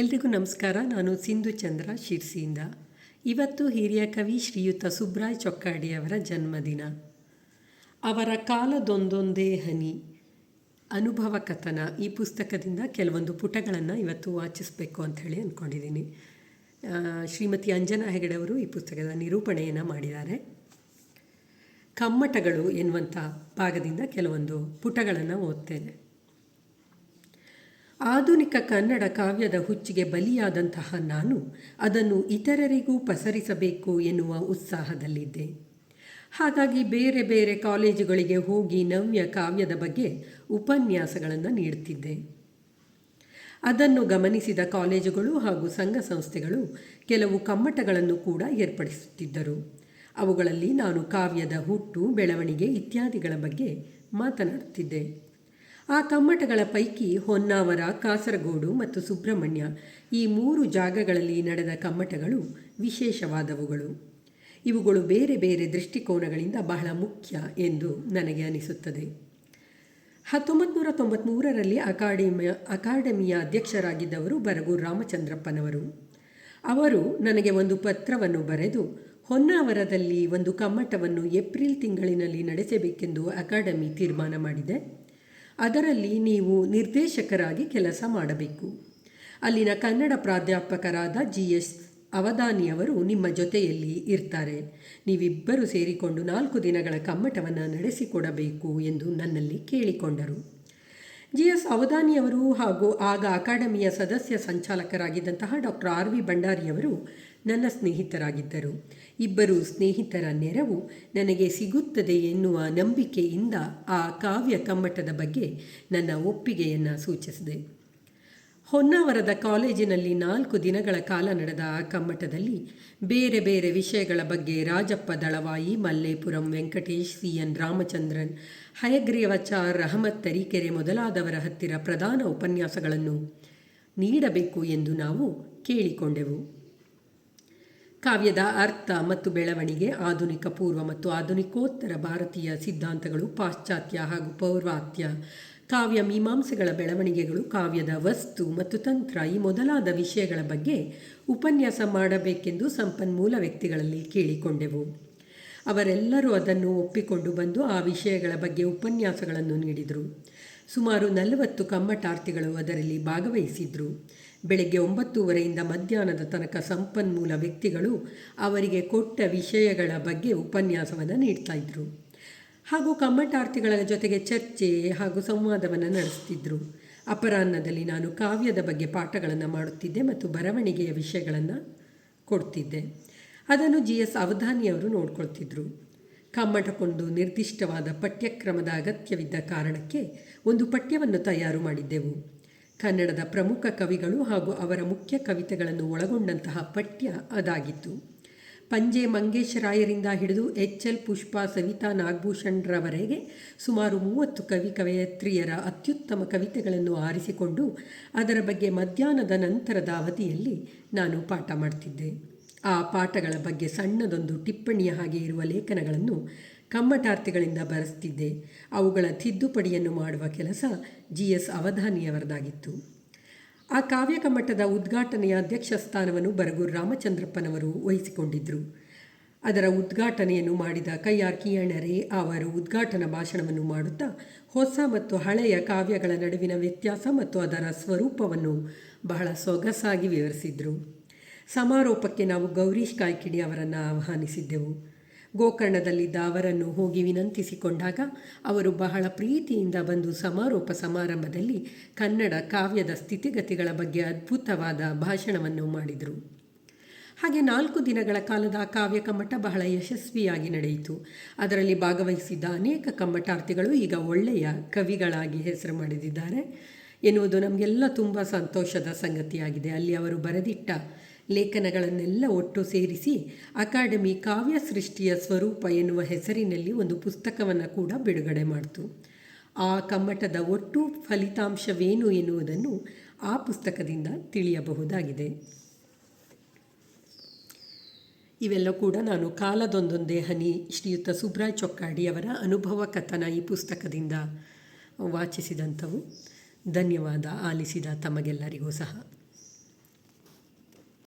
ಎಲ್ರಿಗೂ ನಮಸ್ಕಾರ. ನಾನು ಸಿಂಧು ಚಂದ್ರ ಶಿರ್ಸಿಯಿಂದ. ಇವತ್ತು ಹಿರಿಯ ಕವಿ ಶ್ರೀಯುತ ಸುಬ್ರಾಯ್ ಚೊಕ್ಕಾಡಿಯವರ ಜನ್ಮದಿನ. ಅವರ ಕಾಲದೊಂದೊಂದೇ ಹನಿ, ಅನುಭವ ಕಥನ ಈ ಪುಸ್ತಕದಿಂದ ಕೆಲವೊಂದು ಪುಟಗಳನ್ನು ಇವತ್ತು ವಾಚಿಸಬೇಕು ಅಂಥೇಳಿ ಅಂದ್ಕೊಂಡಿದ್ದೀನಿ ಶ್ರೀಮತಿ ಅಂಜನಾ ಹೆಗಡೆ ಅವರು ಈ ಪುಸ್ತಕದ ನಿರೂಪಣೆಯನ್ನು ಮಾಡಿದ್ದಾರೆ. ಕಮ್ಮಟಗಳು ಎನ್ನುವಂಥ ಭಾಗದಿಂದ ಕೆಲವೊಂದು ಪುಟಗಳನ್ನು ಓದ್ತೇನೆ. ಆಧುನಿಕ ಕನ್ನಡ ಕಾವ್ಯದ ಹುಚ್ಚಿಗೆ ಬಲಿಯಾದಂತಹ ನಾನು ಅದನ್ನು ಇತರರಿಗೂ ಪಸರಿಸಬೇಕು ಎನ್ನುವ ಉತ್ಸಾಹದಲ್ಲಿದ್ದೆ. ಹಾಗಾಗಿ ಬೇರೆ ಬೇರೆ ಕಾಲೇಜುಗಳಿಗೆ ಹೋಗಿ ನವ್ಯ ಕಾವ್ಯದ ಬಗ್ಗೆ ಉಪನ್ಯಾಸಗಳನ್ನು ನೀಡುತ್ತಿದ್ದೆ ಅದನ್ನು ಗಮನಿಸಿದ ಕಾಲೇಜುಗಳು ಹಾಗೂ ಸಂಘ ಸಂಸ್ಥೆಗಳು ಕೆಲವು ಕಮ್ಮಟಗಳನ್ನು ಕೂಡ ಏರ್ಪಡಿಸುತ್ತಿದ್ದರು. ಅವುಗಳಲ್ಲಿ ನಾನು ಕಾವ್ಯದ ಹುಟ್ಟು, ಬೆಳವಣಿಗೆ ಇತ್ಯಾದಿಗಳ ಬಗ್ಗೆ ಮಾತನಾಡುತ್ತಿದ್ದೆ ಆ ಕಮ್ಮಟಗಳ ಪೈಕಿ ಹೊನ್ನಾವರ, ಕಾಸರಗೋಡು ಮತ್ತು ಸುಬ್ರಹ್ಮಣ್ಯ ಈ ಮೂರು ಜಾಗಗಳಲ್ಲಿ ನಡೆದ ಕಮ್ಮಟಗಳು ವಿಶೇಷವಾದವುಗಳು. ಇವುಗಳು ಬೇರೆ ಬೇರೆ ದೃಷ್ಟಿಕೋನಗಳಿಂದ ಬಹಳ ಮುಖ್ಯ ಎಂದು ನನಗೆ ಅನಿಸುತ್ತದೆ. ಹತ್ತೊಂಬತ್ತು ನೂರ ಅಕಾಡೆಮಿಯ ಅಕಾಡೆಮಿಯ ಅಧ್ಯಕ್ಷರಾಗಿದ್ದವರು ಬರಗೂರು ರಾಮಚಂದ್ರಪ್ಪನವರು. ಅವರು ನನಗೆ ಒಂದು ಪತ್ರವನ್ನು ಬರೆದು, ಹೊನ್ನಾವರದಲ್ಲಿ ಒಂದು ಕಮ್ಮಟವನ್ನು ಏಪ್ರಿಲ್ ತಿಂಗಳಿನಲ್ಲಿ ನಡೆಸಬೇಕೆಂದು ಅಕಾಡೆಮಿ ತೀರ್ಮಾನ ಮಾಡಿದೆ. ಅದರಲ್ಲಿ ನೀವು ನಿರ್ದೇಶಕರಾಗಿ ಕೆಲಸ ಮಾಡಬೇಕು. ಅಲ್ಲಿನ ಕನ್ನಡ ಪ್ರಾಧ್ಯಾಪಕರಾದ ಜಿ ಎಸ್ ಅವಧಾನಿಯವರು ನಿಮ್ಮ ಜೊತೆಯಲ್ಲಿ ಇರ್ತಾರೆ. ನೀವಿಬ್ಬರು ಸೇರಿಕೊಂಡು ನಾಲ್ಕು ದಿನಗಳ ಕಮ್ಮಟವನ್ನು ನಡೆಸಿಕೊಡಬೇಕು ಎಂದು ನನ್ನಲ್ಲಿ ಕೇಳಿಕೊಂಡರು. ಜಿ ಎಸ್ ಅವಧಾನಿಯವರು ಹಾಗೂ ಆಗ ಅಕಾಡೆಮಿಯ ಸದಸ್ಯ ಸಂಚಾಲಕರಾಗಿದ್ದಂತಹ ಡಾಕ್ಟರ್ ಆರ್. ವಿ. ಭಂಡಾರಿಯವರು ನನ್ನ ಸ್ನೇಹಿತರಾಗಿದ್ದರು. ಇಬ್ಬರು ಸ್ನೇಹಿತರ ನೆರವು ನನಗೆ ಸಿಗುತ್ತದೆ ಎನ್ನುವ ನಂಬಿಕೆಯಿಂದ ಆ ಕಾವ್ಯ ಕಮ್ಮಟದ ಬಗ್ಗೆ ನನ್ನ ಒಪ್ಪಿಗೆಯನ್ನು ಸೂಚಿಸಿದೆ. ಹೊನ್ನಾವರದ ಕಾಲೇಜಿನಲ್ಲಿ ನಾಲ್ಕು ದಿನಗಳ ಕಾಲ ನಡೆದ ಆ ಕಮ್ಮಟದಲ್ಲಿ ಬೇರೆ ಬೇರೆ ವಿಷಯಗಳ ಬಗ್ಗೆ ರಾಜಪ್ಪ ದಳವಾಯಿ, ಮಲ್ಲೇಪುರಂ ವೆಂಕಟೇಶ್, ಸಿ ಎನ್ ರಾಮಚಂದ್ರನ್, ಹಯಗ್ರೀವಚಾರ್ ರಹಮತ್ ತರೀಕೆರೆ ಮೊದಲಾದವರ ಹತ್ತಿರ ಪ್ರಧಾನ ಉಪನ್ಯಾಸಗಳನ್ನು ನೀಡಬೇಕು ಎಂದು ನಾವು ಕೇಳಿಕೊಂಡೆವು. ಕಾವ್ಯದ ಅರ್ಥ ಮತ್ತು ಬೆಳವಣಿಗೆ, ಆಧುನಿಕ ಪೂರ್ವ ಮತ್ತು ಆಧುನಿಕೋತ್ತರ ಭಾರತೀಯ ಸಿದ್ಧಾಂತಗಳು ಪಾಶ್ಚಾತ್ಯ ಹಾಗೂ ಪೌರ್ವಾತ್ಯ ಕಾವ್ಯ ಮೀಮಾಂಸೆಗಳ ಬೆಳವಣಿಗೆಗಳು, ಕಾವ್ಯದ ವಸ್ತು ಮತ್ತು ತಂತ್ರ ಈ ಮೊದಲಾದ ವಿಷಯಗಳ ಬಗ್ಗೆ ಉಪನ್ಯಾಸ ಮಾಡಬೇಕೆಂದು ಸಂಪನ್ಮೂಲ ವ್ಯಕ್ತಿಗಳಲ್ಲಿ ಕೇಳಿಕೊಂಡೆವು. ಅವರೆಲ್ಲರೂ ಅದನ್ನು ಒಪ್ಪಿಕೊಂಡು ಬಂದು ಆ ವಿಷಯಗಳ ಬಗ್ಗೆ ಉಪನ್ಯಾಸಗಳನ್ನು ನೀಡಿದರು. ಸುಮಾರು ನಲವತ್ತು ಕಮ್ಮಟಾರ್ಥಿಗಳು ಅದರಲ್ಲಿ ಭಾಗವಹಿಸಿದ್ರು. ಬೆಳಗ್ಗೆ ಒಂಬತ್ತೂವರೆಯಿಂದ ಮಧ್ಯಾಹ್ನದ ತನಕ ಸಂಪನ್ಮೂಲ ವ್ಯಕ್ತಿಗಳು ಅವರಿಗೆ ಕೊಟ್ಟ ವಿಷಯಗಳ ಬಗ್ಗೆ ಉಪನ್ಯಾಸವನ್ನು ನೀಡ್ತಾ ಇದ್ರು. ಹಾಗೂ ಕಮ್ಮಟಾರ್ಥಿಗಳ ಜೊತೆಗೆ ಚರ್ಚೆ ಹಾಗೂ ಸಂವಾದವನ್ನು ನಡೆಸ್ತಿದ್ರು. ಅಪರಾಹ್ನದಲ್ಲಿ ನಾನು ಕಾವ್ಯದ ಬಗ್ಗೆ ಪಾಠಗಳನ್ನು ಮಾಡುತ್ತಿದ್ದೆ ಮತ್ತು ಬರವಣಿಗೆಯ ವಿಷಯಗಳನ್ನು ಕೊಡ್ತಿದ್ದೆ. ಅದನ್ನು ಜಿ ಎಸ್ ಅವಧಾನಿಯವರು ನೋಡ್ಕೊಳ್ತಿದ್ರು. ಕಮ್ಮಟಕೊಂಡು ನಿರ್ದಿಷ್ಟವಾದ ಪಠ್ಯಕ್ರಮದ ಅಗತ್ಯವಿದ್ದ ಕಾರಣಕ್ಕೆ ಒಂದು ಪಠ್ಯವನ್ನು ತಯಾರು ಮಾಡಿದ್ದೆವು. ಕನ್ನಡದ ಪ್ರಮುಖ ಕವಿಗಳು ಹಾಗೂ ಅವರ ಮುಖ್ಯ ಕವಿತೆಗಳನ್ನು ಒಳಗೊಂಡಂತಹ ಪಠ್ಯ ಅದಾಗಿತ್ತು. ಪಂಜೆ ಮಂಗೇಶರಾಯರಿಂದ ಹಿಡಿದು ಎಚ್ ಎಲ್ ಪುಷ್ಪ ಸವಿತಾ ನಾಗಭೂಷಣ್ರವರೆಗೆ ಸುಮಾರು ಮೂವತ್ತು ಕವಿ ಕವಯತ್ರಿಯರ ಅತ್ಯುತ್ತಮ ಕವಿತೆಗಳನ್ನು ಆರಿಸಿಕೊಂಡು ಅದರ ಬಗ್ಗೆ ಮಧ್ಯಾಹ್ನದ ನಂತರದ ಅವಧಿಯಲ್ಲಿ ನಾನು ಪಾಠ ಮಾಡ್ತಿದ್ದೆ. ಆ ಪಾಠಗಳ ಬಗ್ಗೆ ಸಣ್ಣದೊಂದು ಟಿಪ್ಪಣಿಯ ಹಾಗೆ ಇರುವ ಲೇಖನಗಳನ್ನು ಕಮ್ಮಟಾರ್ಥಿಗಳಿಂದ ಬರೆಸ್ತಿದ್ದೆ. ಅವುಗಳ ತಿದ್ದುಪಡಿಯನ್ನು ಮಾಡುವ ಕೆಲಸ ಜಿ ಎಸ್ ಅವಧಾನಿಯವರದಾಗಿತ್ತು. ಆ ಕಾವ್ಯಕ ಮಠದ ಉದ್ಘಾಟನೆಯ ಅಧ್ಯಕ್ಷ ಸ್ಥಾನವನ್ನು ಬರಗೂರು ರಾಮಚಂದ್ರಪ್ಪನವರು ವಹಿಸಿಕೊಂಡಿದ್ದರು. ಅದರ ಉದ್ಘಾಟನೆಯನ್ನು ಮಾಡಿದ ಕೈಯಾರ್ ಕಿಯಣರೇ ಅವರು ಉದ್ಘಾಟನಾ ಭಾಷಣವನ್ನು ಮಾಡುತ್ತಾ, ಹೊಸ ಮತ್ತು ಹಳೆಯ ಕಾವ್ಯಗಳ ನಡುವಿನ ವ್ಯತ್ಯಾಸ ಮತ್ತು ಅದರ ಸ್ವರೂಪವನ್ನು ಬಹಳ ಸೊಗಸಾಗಿ ವಿವರಿಸಿದರು. ಸಮಾರೋಪಕ್ಕೆ ನಾವು ಗೌರೀಶ್ ಕಾಯ್ಕಿಡಿ ಅವರನ್ನು ಆಹ್ವಾನಿಸಿದ್ದೆವು. ಗೋಕರ್ಣದಲ್ಲಿದ್ದ ಅವರನ್ನು ಹೋಗಿ ವಿನಂತಿಸಿಕೊಂಡಾಗ ಅವರು ಬಹಳ ಪ್ರೀತಿಯಿಂದ ಬಂದು ಸಮಾರೋಪ ಸಮಾರಂಭದಲ್ಲಿ ಕನ್ನಡ ಕಾವ್ಯದ ಸ್ಥಿತಿಗತಿಗಳ ಬಗ್ಗೆ ಅದ್ಭುತವಾದ ಭಾಷಣವನ್ನು ಮಾಡಿದರು. ಹಾಗೆ ನಾಲ್ಕು ದಿನಗಳ ಕಾಲದ ಕಾವ್ಯ ಕಮ್ಮಟ ಬಹಳ ಯಶಸ್ವಿಯಾಗಿ ನಡೆಯಿತು. ಅದರಲ್ಲಿ ಭಾಗವಹಿಸಿದ್ದ ಅನೇಕ ಕಮ್ಮಟಾರ್ಥಿಗಳು ಈಗ ಒಳ್ಳೆಯ ಕವಿಗಳಾಗಿ ಹೆಸರು ಮಾಡಿದ್ದಾರೆ ಎನ್ನುವುದು ನಮಗೆಲ್ಲ ತುಂಬ ಸಂತೋಷದ ಸಂಗತಿಯಾಗಿದೆ. ಅಲ್ಲಿ ಅವರು ಬರೆದಿಟ್ಟ ಲೇಖನಗಳನ್ನೆಲ್ಲ ಒಟ್ಟು ಸೇರಿಸಿ ಅಕಾಡೆಮಿ ಕಾವ್ಯ ಸೃಷ್ಟಿಯ ಸ್ವರೂಪ ಎನ್ನುವ ಹೆಸರಿನಲ್ಲಿ ಒಂದು ಪುಸ್ತಕವನ್ನು ಕೂಡ ಬಿಡುಗಡೆ ಮಾಡಿತು. ಆ ಕಮ್ಮಟದ ಒಟ್ಟು ಫಲಿತಾಂಶವೇನು ಎನ್ನುವುದನ್ನು ಆ ಪುಸ್ತಕದಿಂದ ತಿಳಿಯಬಹುದಾಗಿದೆ. ಇವೆಲ್ಲ ಕೂಡ ನಾನು ಕಾಲದೊಂದೊಂದೇ ಹನಿ ಶ್ರೀಯುತ ಸುಬ್ರಾಯ್ ಚೊಕ್ಕಾಡಿ ಅವರ ಅನುಭವ ಕಥನ ಈ ಪುಸ್ತಕದಿಂದ ವಾಚಿಸಿದಂಥವು. ಧನ್ಯವಾದ. ಆಲಿಸಿದ ತಮಗೆಲ್ಲರಿಗೂ ಸಹ.